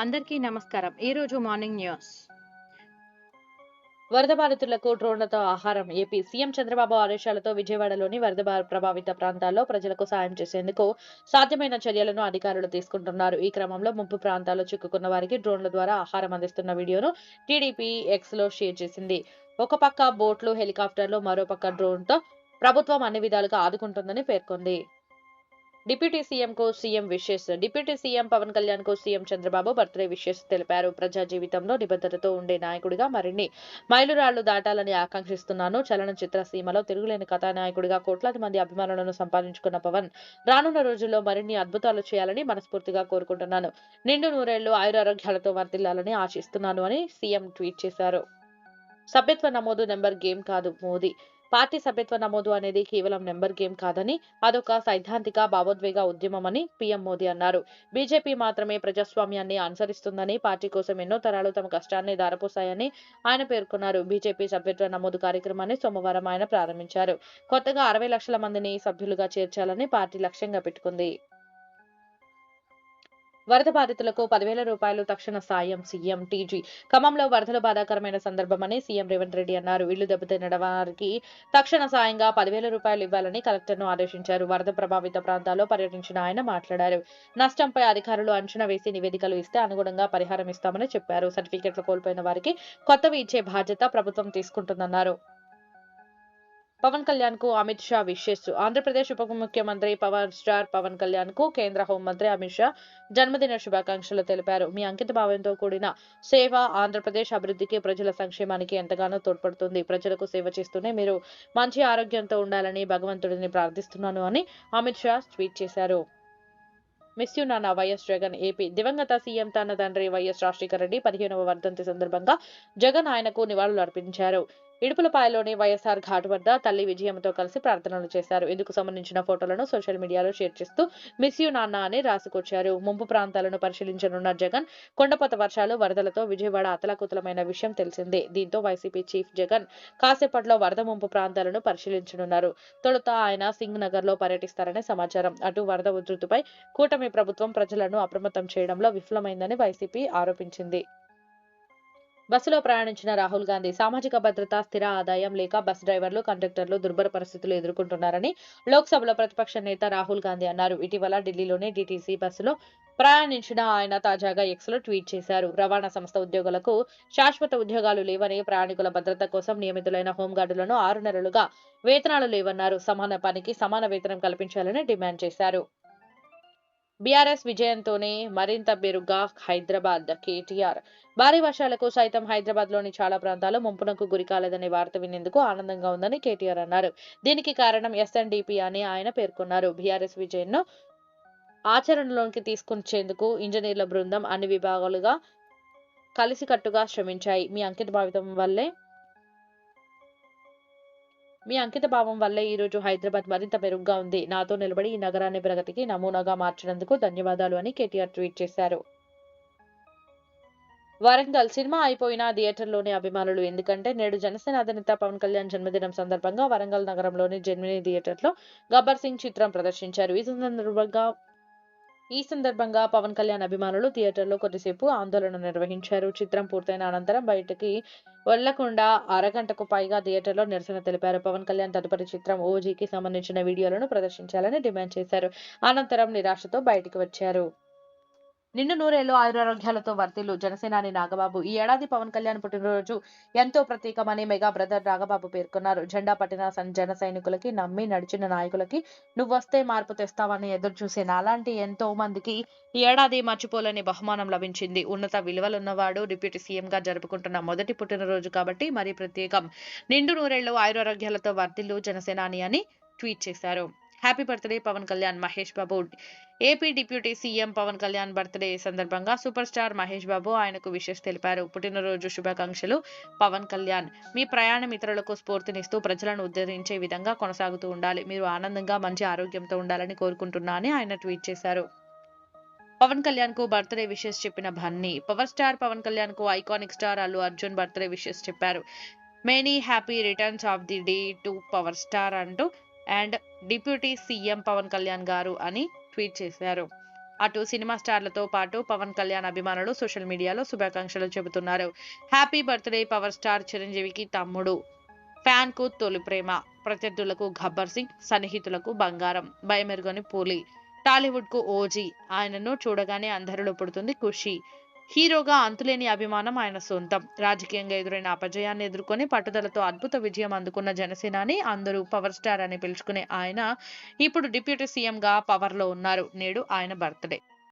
అందరికీ నమస్కారం. ఈరోజు మార్నింగ్ న్యూస్. వరద బాధితులకు డ్రోన్లతో ఆహారం. ఏపీ సీఎం చంద్రబాబు ఆదేశాలతో విజయవాడలోని వరద ప్రభావిత ప్రాంతాల్లో ప్రజలకు సాయం చేసేందుకు సాధ్యమైన చర్యలను అధికారులు తీసుకుంటున్నారు. ఈ క్రమంలో ముంపు ప్రాంతాల్లో చిక్కుకున్న వారికి డ్రోన్ల ద్వారా ఆహారం అందిస్తున్న వీడియోను టీడీపీ ఎక్స్లో షేర్ చేసింది. ఒక పక్క బోట్లు హెలికాప్టర్లు మరో పక్క డ్రోన్తో ప్రభుత్వం అన్ని విధాలుగా ఆదుకుంటుందని పేర్కొంది. డిప్యూటీ సీఎం కు CM wishes. Deputy CM Pawan కళ్యాణ్కు సీఎం చంద్రబాబు బర్త్డే విషెస్ తెలిపారు. ప్రజా జీవితంలో నిబద్ధతతో ఉండే నాయకుడిగా మరిన్ని మైలురాళ్ళు దాటాలని ఆకాంక్షిస్తున్నాను. చలనచిత్ర సీమలో తిరుగులేని కథానాయకుడిగా కోట్లాది మంది అభిమానులను సంపాదించుకున్న పవన్ రానున్న రోజుల్లో మరిన్ని అద్భుతాలు చేయాలని మనస్ఫూర్తిగా కోరుకుంటున్నాను. నిండు నూరేళ్ళు ఆయురారోగ్యాలతో వర్తిల్లాలని ఆశిస్తున్నాను అని సీఎం ట్వీట్ చేశారు. సభ్యత్వ నమోదు నెంబర్ గేమ్ కాదు మోదీ. పార్టీ సభ్యత్వ నమోదు అనేది కేవలం నెంబర్ గేమ్ కాదని అదొక సైద్ధాంతిక భావోద్వేగ ఉద్యమమని పీఎం మోదీ అన్నారు. బీజేపీ మాత్రమే ప్రజాస్వామ్యాన్ని అనుసరిస్తుందని పార్టీ కోసం ఎన్నో తరాలు తమ కష్టాన్ని దారపోసాయని ఆయన పేర్కొన్నారు. బీజేపీ సభ్యత్వ నమోదు కార్యక్రమాన్ని సోమవారం ఆయన ప్రారంభించారు. కొత్తగా అరవై లక్షల మందిని సభ్యులుగా చేర్చాలని పార్టీ లక్ష్యంగా పెట్టుకుంది. వరద బాధితులకు పదివేల రూపాయలు తక్షణ సాయం సీఎం టీజీ. ఖమ్మంలో వరదలు బాధాకరమైన సందర్భమని సీఎం రేవంత్ రెడ్డి అన్నారు. ఇళ్ళు దెబ్బతిన్న వారికి తక్షణ సాయంగా పదివేల రూపాయలు ఇవ్వాలని కలెక్టర్ను ఆదేశించారు. వరద ప్రభావిత ప్రాంతాల్లో పర్యటించిన ఆయన మాట్లాడారు. నష్టంపై అధికారులు అంచనా వేసి నివేదికలు ఇస్తే అనుగుణంగా పరిహారం ఇస్తామని చెప్పారు. సర్టిఫికెట్లు కోల్పోయిన వారికి కొత్తవి ఇచ్చే బాధ్యత ప్రభుత్వం తీసుకుంటుందన్నారు. పవన్ కళ్యాణ్కు అమిత్ షా విషెస్. ఆంధ్రప్రదేశ్ ఉప ముఖ్యమంత్రి పవర్ స్టార్ పవన్ కళ్యాణ్కు కేంద్ర హోంమంత్రి అమిత్ షా జన్మదిన శుభాకాంక్షలు తెలిపారు. మీ అంకిత భావంతో కూడిన సేవ ఆంధ్రప్రదేశ్ అభివృద్ధికి ప్రజల సంక్షేమానికి ఎంతగానో తోడ్పడుతుంది. ప్రజలకు సేవ చేస్తూనే మీరు మంచి ఆరోగ్యంతో ఉండాలని భగవంతుడిని ప్రార్థిస్తున్నాను అని అమిత్ షా ట్వీట్ చేశారు. మిస్ యూ నాన్న వైఎస్ జగన్ ఏపీ. దివంగత సీఎం తన తండ్రి వైఎస్ రాజశేఖర రెడ్డి పదిహేనవ వర్ధంతి సందర్భంగా జగన్ ఆయనకు నివాళులు అర్పించారు ఇడుపులపాయలోని వైఎస్ఆర్ ఘాట్ వద్ద తల్లి విజయంతో కలిసి ప్రార్థనలు చేశారు. ఇందుకు సంబంధించిన ఫోటోలను సోషల్ మీడియాలో షేర్ చేస్తూ మిస్ యూ నాన్న అని రాసుకొచ్చారు. ముంపు ప్రాంతాలను పరిశీలించనున్న జగన్ కొండపోత వర్షాలు వరదలతో విజయవాడ అతలాకుతలమైన విషయం తెలిసిందే. దీంతో వైసీపీ చీఫ్ జగన్ కాసేపట్లో వరద ముంపు ప్రాంతాలను పరిశీలించనున్నారు. తొలుత ఆయన సింగ్ నగర్లో పర్యటిస్తారని సమాచారం. అటు వరద ఉధృతిపై కూటమి ప్రభుత్వం ప్రజలను అప్రమత్తం చేయడంలో విఫలమైందని వైసీపీ ఆరోపించింది. బస్సులో ప్రయాణించిన రాహుల్ గాంధీ సామాజిక భద్రత స్థిర ఆదాయం లేక బస్ డ్రైవర్లు కండక్టర్లు దుర్భర పరిస్థితులు ఎదుర్కొంటున్నారని లోక్సభలో ప్రతిపక్ష నేత రాహుల్ గాంధీ అన్నారు. ఇటీవల ఢిల్లీలోని డిటిసి బస్సులో ప్రయాణించిన ఆయన తాజాగా ఎక్స్లో ట్వీట్ చేశారు. రవాణా సంస్థ ఉద్యోగులకు శాశ్వత ఉద్యోగాలు లేవని ప్రయాణికుల భద్రత కోసం నియమితులైన హోంగార్డులను ఆరు నెలలుగా వేతనాలు లేవన్నారు. సమాన పనికి సమాన వేతనం కల్పించాలని డిమాండ్ చేశారు. బీఆర్ఎస్ విజయంతోనే మరింత మెరుగ్గా హైదరాబాద్ కేటీఆర్ భారీ వర్షాలకు సైతం హైదరాబాద్లోని చాలా ప్రాంతాలు ముంపునకు గురి కాలేదనే వార్త వినేందుకు ఆనందంగా ఉందని కేటీఆర్ అన్నారు. దీనికి కారణం ఎస్ఎన్డిపి అని ఆయన పేర్కొన్నారు. బీఆర్ఎస్ విజయంను ఆచరణలోకి తీసుకొచ్చేందుకు ఇంజనీర్ల బృందం అన్ని విభాగాలుగా కలిసికట్టుగా శ్రమించాయి. మీ అంకిత భావితం వల్లే మీ అంకిత భావం వల్లే ఈ రోజు హైదరాబాద్ మరింత మెరుగ్గా ఉంది. నాతో నిలబడి ఈ నగరాన్ని ప్రగతికి నమూనాగా మార్చినందుకు ధన్యవాదాలు అని కేటీఆర్ ట్వీట్ చేశారు. వరంగల్ సినిమా అయిపోయిన థియేటర్లోని అభిమానులు. ఎందుకంటే నేడు జనసేన అధినేత పవన్ కళ్యాణ్ జన్మదినం సందర్భంగా వరంగల్ నగరంలోని జెన్మిని థియేటర్లో గబ్బర్ సింగ్ చిత్రం ప్రదర్శించారు. ఈ సందర్భంగా ఈ సందర్భంగా పవన్ కళ్యాణ్ అభిమానులు థియేటర్లో కొద్దిసేపు ఆందోళన నిర్వహించారు. చిత్రం పూర్తయిన అనంతరం బయటకి వెళ్ళకుండా అరగంటకు పైగా థియేటర్లో నిరసన తెలిపారు. పవన్ కళ్యాణ్ తదుపరి చిత్రం ఓజీకి సంబంధించిన వీడియోలను ప్రదర్శించాలని డిమాండ్ చేశారు. అనంతరం నిరాశతో బయటికి వచ్చారు. నిన్ను నూరేళ్ళు ఆయురారోగ్యాలతో వర్తిల్లు జనసేనాని నాగబాబు. ఈ ఏడాది పవన్ కళ్యాణ్ పుట్టినరోజు ఎంతో ప్రత్యేకమని మెగా బ్రదర్ నాగబాబు పేర్కొన్నారు. జెండా పట్టిన జన సైనికులకి నమ్మి నడిచిన నాయకులకి నువ్వొస్తే మార్పు తెస్తావని ఎదురు చూసే నాలాంటి ఎంతో మందికి ఈ ఏడాది మర్చిపోలేని బహుమానం లభించింది. ఉన్నత విలువలున్నవాడు డిప్యూటీ సీఎంగా జరుపుకుంటున్న మొదటి పుట్టినరోజు కాబట్టి మరీ ప్రత్యేకం. నిండు నూరేళ్ళు ఆయురారోగ్యాలతో వర్తిల్లు జనసేనాని అని ట్వీట్ చేశారు. Happy birthday Pawan Kalyan Mahesh Babu. AP deputy CM Pawan Kalyan birthday సందర్భంగా సూపర్ స్టార్ మహేష్ బాబు ఆయనకు విషెస్ తెలిపారు. పుట్టినరోజు శుభాకాంక్షలు. పవన్ కళ్యాణ్ మీ ప్రయాణం ఇతరులకు స్ఫూర్తినిస్తూ ప్రజలను ఉద్ధరించే విధంగా కొనసాగుతూ ఉండాలి. మీరు ఆనందంగా మంచి ఆరోగ్యంతో ఉండాలని కోరుకుంటున్నానని ఆయన ట్వీట్ చేశారు. పవన్ కళ్యాణ్కు బర్త్డే విషెస్ చెప్పిన భన్నీ పవర్ స్టార్ పవన్ కళ్యాణ్కు iconic star Allu Arjun birthday wishes చెప్పారు. Many happy returns of the day to power star అంటూ and deputy CM Pawan Kalyan గారు అని ట్వీట్ చేశారు. అటు సినిమా స్టార్లతో పాటు పవన్ కళ్యాణ్ అభిమానులు సోషల్ మీడియాలో శుభాకాంక్షలు చెబుతున్నారు. హ్యాపీ బర్త్డే పవర్ స్టార్ చిరంజీవికి తమ్ముడు. ఫ్యాన్కు తొలి ప్రేమ. ప్రత్యర్థులకు గబ్బర్ సింగ్ సన్నిహితులకు బంగారం. భయమెరుగని పూలి. టాలీవుడ్కు ఓజీ. ఆయనను చూడగానే అందరిలో పుడుతుంది ఖుషి. హీరోగా అంతులేని అభిమానం ఆయన సొంతం. రాజకీయంగా ఎదురైన అపజయాన్ని ఎదుర్కొని పట్టుదలతో అద్భుత విజయం అందుకున్న జనసేనాని అందరూ పవర్ స్టార్ అని పిలుచుకునే ఆయన ఇప్పుడు డిప్యూటీ సీఎం గా పవర్లో ఉన్నారు. నేడు ఆయన బర్త్డే.